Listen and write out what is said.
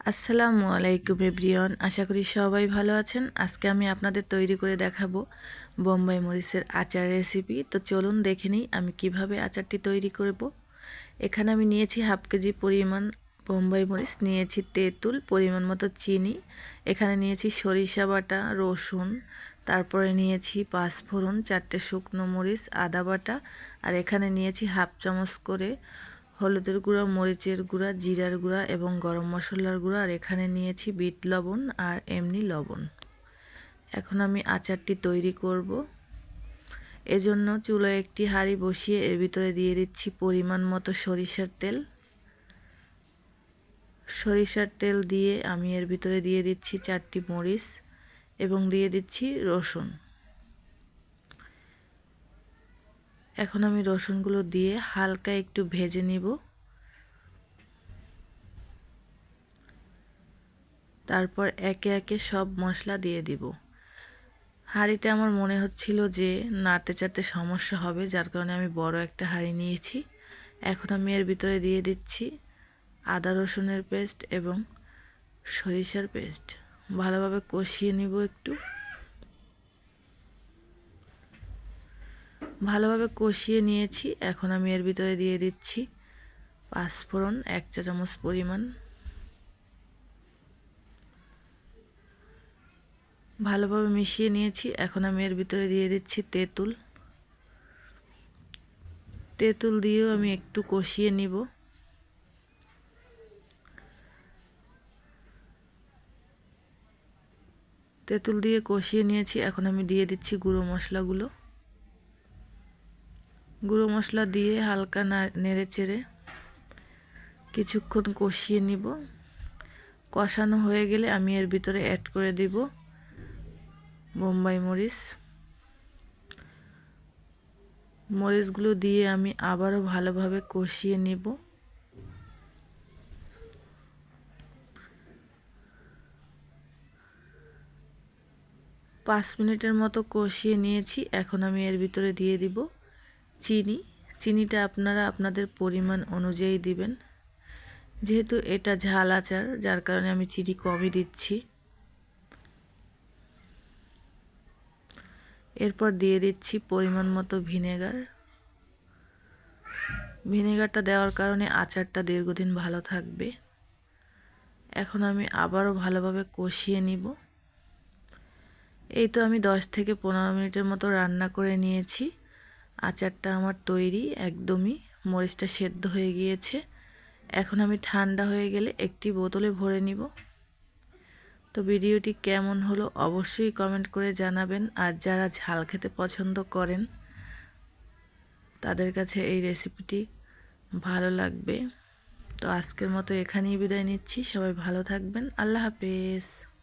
আসসালামু আলাইকুম এভরিওয়ান, আশা করি সবাই ভালো আছেন। আজকে আমি আপনাদের তৈরি করে দেখাবো বোম্বাই মরিচের আচার রেসিপি তো চলুন দেখে নিই আমি কীভাবে আচারটি তৈরি করব। এখানে আমি নিয়েছি হাফ কেজি পরিমাণ বোম্বাই মরিচ, নিয়েছি তেঁতুল, পরিমাণ মতো চিনি, এখানে নিয়েছি সরিষা বাটা, রসুন, তারপরে নিয়েছি পাঁচফোড়ন, চারটে শুকনো মরিচ, আদা বাটা, আর এখানে নিয়েছি হাফ চামচ করে হলুদের গুঁড়া, মরিচের গুঁড়া, জিরার গুঁড়া এবং গরম মশলার গুঁড়া আর এখানে নিয়েছি বিট লবণ আর এমনি লবণ। এখন আমি আচারটি তৈরি করব। এজন্য চুলোয় একটি হাঁড়ি বসিয়ে এর ভিতরে দিয়ে দিচ্ছি পরিমাণ মতো সরিষার তেল। সরিষার তেল দিয়ে আমি এর ভিতরে দিয়ে দিচ্ছি চারটি মরিচ এবং দিয়ে দিচ্ছি রসুন। এখন আমি রসুনগুলো দিয়ে হালকা একটু ভেজে নিব। তারপর একে একে সব মশলা দিয়ে দিব। হাঁড়িটা আমার মনে হচ্ছিল যে নাড়তে চাড়তে সমস্যা হবে, যার কারণে আমি বড় একটা হাঁড়ি নিয়েছি। এখন আমি এর ভিতরে দিয়ে দিচ্ছি আদা রসুনের পেস্ট এবং সরিষার পেস্ট। ভালোভাবে কষিয়ে নিব একটু। ভালোভাবে কষিয়ে নিয়েছি। এখন আমি এর ভিতরে দিয়ে দিচ্ছি পাঁচফোড়ন, এক চা চামচ পরিমাণ। ভালোভাবে মিশিয়ে নিয়েছি। এখন আমি এর ভিতরে দিয়ে দিচ্ছি তেঁতুল। তেঁতুল দিয়েও আমি একটু কষিয়ে নিব। তেঁতুল দিয়ে কষিয়ে নিয়েছি। এখন আমি দিয়ে দিচ্ছি গুঁড়ো মশলাগুলো। গুঁড়ো মশলা দিয়ে হালকা নেড়ে চেড়ে কিছুক্ষণ কষিয়ে নিব। কষানো হয়ে গেলে আমি এর ভিতরে অ্যাড করে দিব বোম্বাই মরিচ। মরিচগুলো দিয়ে আমি আবারও ভালোভাবে কষিয়ে নিব। পাঁচ মিনিটের মতো কষিয়ে নিয়েছি, এখন আমি এর ভিতরে দিয়ে দিব চিনি, চিনিটা আপনারা আপনাদের পরিমাণ অনুযায়ী দিবেন। যেহেতু এটা ঝাল আচার, যার কারণে আমি চিনি কমই দিচ্ছি। এরপর দিয়ে দিচ্ছি পরিমাণ মতো ভিনেগার। ভিনেগারটা দেওয়ার কারণে আচারটা দীর্ঘদিন ভালো থাকবে। এখন আমি আবারও ভালোভাবে কষিয়ে নিব। এই তো আমি দশ থেকে পনেরো মিনিটের মতো রান্না করে নিয়েছি। আচারটা আমার তৈরি, একদমই মরিচটা সেদ্ধ হয়ে গিয়েছে। এখন আমি ঠান্ডা হয়ে গেলে একটি বোতলে ভরে নিব। তো ভিডিওটি কেমন হলো অবশ্যই কমেন্ট করে জানাবেন। আর যারা ঝাল খেতে পছন্দ করেন, তাদের কাছে এই রেসিপিটি ভালো লাগবে। তো আজকের মতো এখানেই বিদায় নিচ্ছি। সবাই ভালো থাকবেন। আল্লাহ হাফেজ।